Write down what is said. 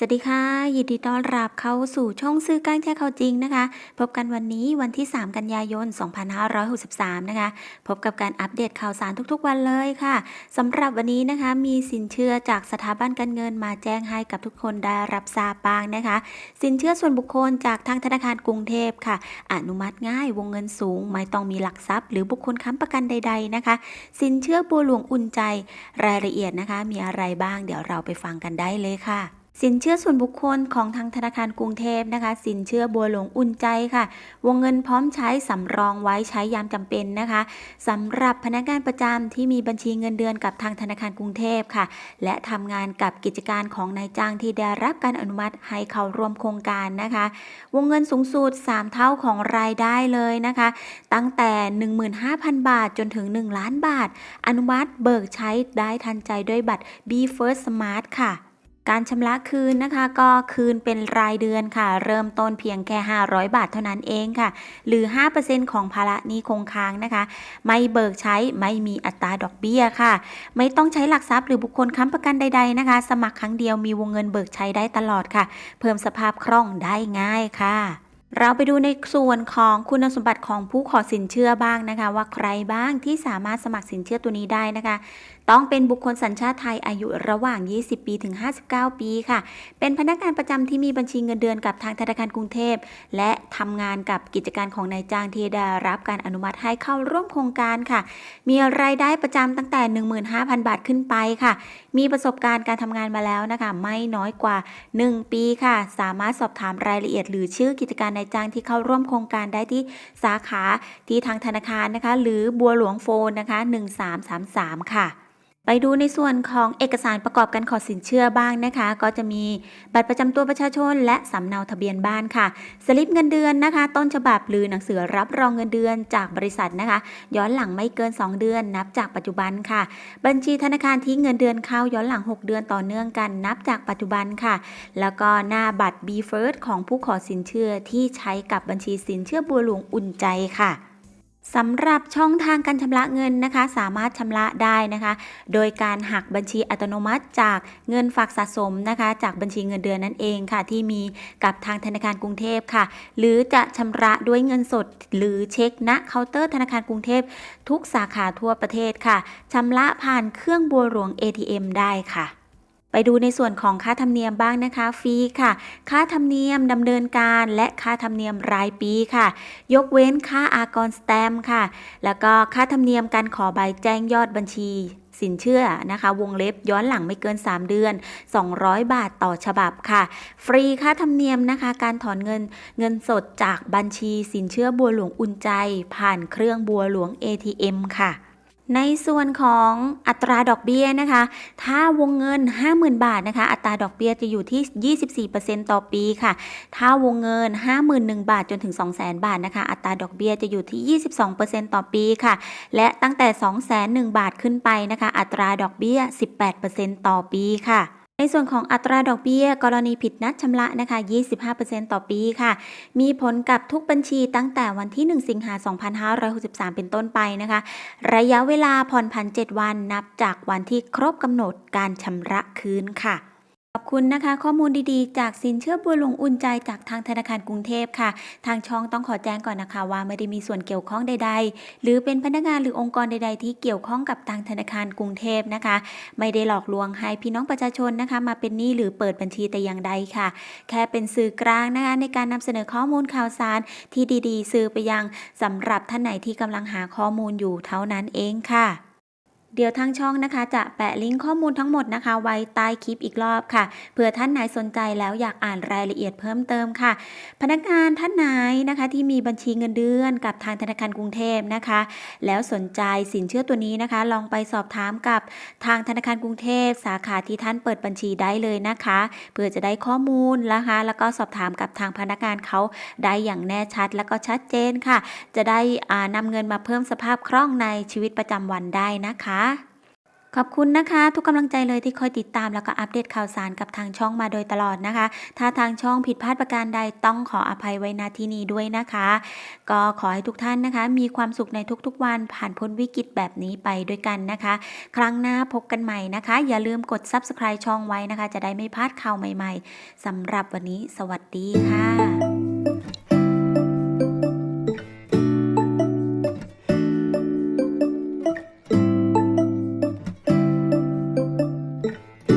สวัสดีค่ะ ยินดีต้อนรับเข้าสู่ช่องซื้อกลางแช่ข่าวจริงนะคะ พบกันวันนี้วันที่ 3 กันยายน 2563 นะคะ พบกับการอัปเดตข่าวสารทุกๆ วันเลยค่ะสำหรับวันนี้นะคะมีสินเชื่อจากสถาบันการเงินมาแจ้งให้กับทุกคนได้รับทราบบ้างนะคะ สินเชื่อส่วนบุคคลจากทางธนาคารกรุงเทพค่ะ อนุมัติง่ายวงเงินสูง ไม่ต้องมีหลักทรัพย์ หรือบุคคลค้ำประกันใด ๆนะคะ สินเชื่อบัวหลวงอุ่นใจรายละเอียดนะคะ มีอะไรบ้าง เดี๋ยวเราไปฟังกันได้เลยค่ะ สินเชื่อส่วนบุคคลของทางธนาคารกรุงเทพนะคะ สินเชื่อบัวหลวงอุ่นใจค่ะ วงเงินพร้อมใช้สำรองไว้ใช้ยามจำเป็นนะคะสำหรับพนักงานประจำที่มีบัญชีเงินเดือนกับทางธนาคารกรุงเทพค่ะ และทำงานกับกิจการของนายจ้างที่ได้รับการอนุมัติให้เข้าร่วมโครงการนะคะ วงเงินสูงสุด3 เท่าของรายได้เลยนะคะ ตั้งแต่ 15,000 บาทจนถึง 1 ล้านบาท อนุมัติเบิกใช้ได้ทันใจด้วยบัตร B First Smart ค่ะ การชำระคืนนะคะ ก็คืนเป็นรายเดือนค่ะ เริ่มต้นเพียงแค่ 500 บาทเท่านั้นเองค่ะ หรือ 5%ของภาระหนี้คงค้างนะคะ ไม่เบิกใช้ไม่มีอัตราดอกเบี้ยค่ะ ไม่ต้องใช้หลักทรัพย์หรือบุคคลค้ำประกันใด ๆนะคะ สมัครครั้งเดียวมีวงเงินเบิกใช้ได้ตลอดค่ะ เพิ่มสภาพคล่องได้ง่ายค่ะเราไปดูในส่วนของคุณสมบัติของผู้ขอสินเชื่อบ้างนะคะ ว่าใครบ้างที่สามารถสมัครสินเชื่อตัวนี้ได้นะคะ ต้องเป็นบุคคลสัญชาติไทยอายุระหว่าง 20 ปีถึง 59 ปีค่ะ เป็นพนักงานประจำที่มีบัญชีเงินเดือนกับทางธนาคารกรุงเทพ และทำงานกับกิจการของนายจ้างที่ได้รับการอนุมัติให้เข้าร่วมโครงการค่ะ มีรายได้ประจำตั้งแต่ 15,000 บาทขึ้นไปค่ะ มีประสบการณ์การทำงานมาแล้วนะคะ ไม่น้อยกว่า 1 ปีค่ะ สามารถสอบถามรายละเอียด หรือชื่อกิจการนายจ้างที่เข้าร่วมโครงการได้ที่สาขาที่ทางธนาคารนะคะ หรือบัวหลวงโฟนนะคะ 1333 ค่ะ ไปดูในส่วนของเอกสารประกอบการขอสินเชื่อบ้างนะคะ ก็จะมีบัตรประจำตัวประชาชน และสำเนาทะเบียนบ้านค่ะ สลิปเงินเดือนนะคะ ต้นฉบับหรือหนังสือรับรองเงินเดือนจากบริษัทนะคะ ย้อนหลังไม่เกิน 2 เดือน นับจากปัจจุบันค่ะ บัญชีธนาคารที่เงินเดือนเข้าย้อนหลัง 6 เดือนต่อเนื่องกัน นับจากปัจจุบันค่ะ แล้วก็หน้าบัตร B First ของผู้ขอสินเชื่อที่ใช้กับบัญชีสินเชื่อบัวหลวงอุ่นใจค่ะ สำหรับช่องทางการชำระเงินนะคะ สามารถชำระได้นะคะ โดยการหักบัญชีอัตโนมัติจากเงินฝากสะสมนะคะ จากบัญชีเงินเดือนนั่นเองค่ะ ที่มีกับทางธนาคารกรุงเทพค่ะ หรือจะชำระด้วยเงินสด หรือเช็คณเคาน์เตอร์ธนาคารกรุงเทพทุกสาขาทั่วประเทศค่ะชำระผ่านเครื่องบัวหลวง ATM ได้ค่ะ ไปดูในส่วนของค่าธรรมเนียมบ้างนะคะฟรีค่ะ ค่าธรรมเนียมดำเนินการและค่าธรรมเนียมรายปีค่ะ ยกเว้นค่าอากรสแตมค่ะ แล้วก็ค่าธรรมเนียมการขอใบแจ้งยอดบัญชีสินเชื่อนะคะ วงเล็บย้อนหลังไม่เกิน 3 เดือน 200 บาทต่อฉบับค่ะ ฟรีค่าธรรมเนียมนะคะ การถอนเงินเงินสดจากบัญชีสินเชื่อบัวหลวงอุ่นใจ ผ่านเครื่องบัวหลวง ATM ค่ะ ในส่วนของอัตราดอกเบี้ยนะคะ ถ้าวงเงิน 50,000 บาทนะคะ อัตราดอกเบี้ยจะอยู่ที่ 24%ต่อปีค่ะ ถ้าวงเงิน 51,000 บาทจนถึง 200,000 บาทนะคะ อัตราดอกเบี้ยจะอยู่ที่ 22%ต่อปีค่ะ และตั้งแต่ 201,000 บาทขึ้นไปนะคะ อัตราดอกเบี้ย 18%ต่อปีค่ะ ในส่วนของอัตราดอกเบี้ย กรณีผิดนัดชำระนะคะ 25%ต่อปีค่ะ มีผลกับทุกบัญชีตั้งแต่วันที่ 1 สิงหา 2563 เป็นต้นไปนะคะ ระยะเวลาผ่อนผัน 7 วันนับจากวันที่ครบกำหนดการชำระคืนค่ะ ขอบคุณนะคะ ข้อมูลดีๆ จากสินเชื่อบัวหลวงอุ่นใจจากทางธนาคารกรุงเทพค่ะ ทางช่องต้องขอแจ้งก่อนนะคะว่าไม่ได้มีส่วนเกี่ยวข้องใด ๆ หรือเป็นพนักงานหรือองค์กรใด ๆ ที่เกี่ยวข้องกับทางธนาคารกรุงเทพนะคะ ไม่ได้หลอกลวงให้พี่น้องประชาชนนะคะ มาเป็นหนี้หรือเปิดบัญชีแต่อย่างใดค่ะ แค่เป็นสื่อกลางนะคะในการนำเสนอข้อมูลข่าวสารที่ดีๆ สื่อไปยังสำหรับท่านไหนที่กำลังหาข้อมูลอยู่เท่านั้นเองค่ะ เดี๋ยวทางช่องนะคะ จะแปะลิงก์ข้อมูลทั้งหมดนะคะ ไว้ใต้คลิปอีกรอบค่ะเผื่อท่านไหนสนใจแล้วอยากอ่านรายละเอียดเพิ่มเติมค่ะ พนักงานท่านไหนนะคะ ที่มีบัญชีเงินเดือนกับทางธนาคารกรุงเทพนะคะ แล้วสนใจสินเชื่อตัวนี้นะคะ ลองไปสอบถามกับทางธนาคารกรุงเทพ สาขาที่ท่านเปิดบัญชีได้เลยนะคะเพื่อจะได้ข้อมูลนะคะ แล้วก็สอบถามกับทางพนักงานเขาได้อย่างแน่ชัด แล้วก็ชัดเจนค่ะ จะได้อ่านำเงินมาเพิ่มสภาพคล่องในชีวิตประจำวันได้นะคะขอบคุณนะคะ ทุกกำลังใจเลยที่คอยติดตามแล้วก็อัปเดตข่าวสารกับทางช่องมาโดยตลอดนะคะ ถ้าทางช่องผิดพลาดประการใดต้องขออภัยไว้ณที่นี้ด้วยนะคะ ก็ขอให้ทุกท่านนะคะ มีความสุขในทุกๆ วันผ่านพ้นวิกฤตแบบนี้ไปด้วยกันนะคะ ครั้งหน้าพบกันใหม่นะคะ อย่าลืมกด subscribe ช่องไว้นะคะ จะได้ไม่พลาดข่าวใหม่ ๆสำหรับวันนี้ สวัสดีค่ะ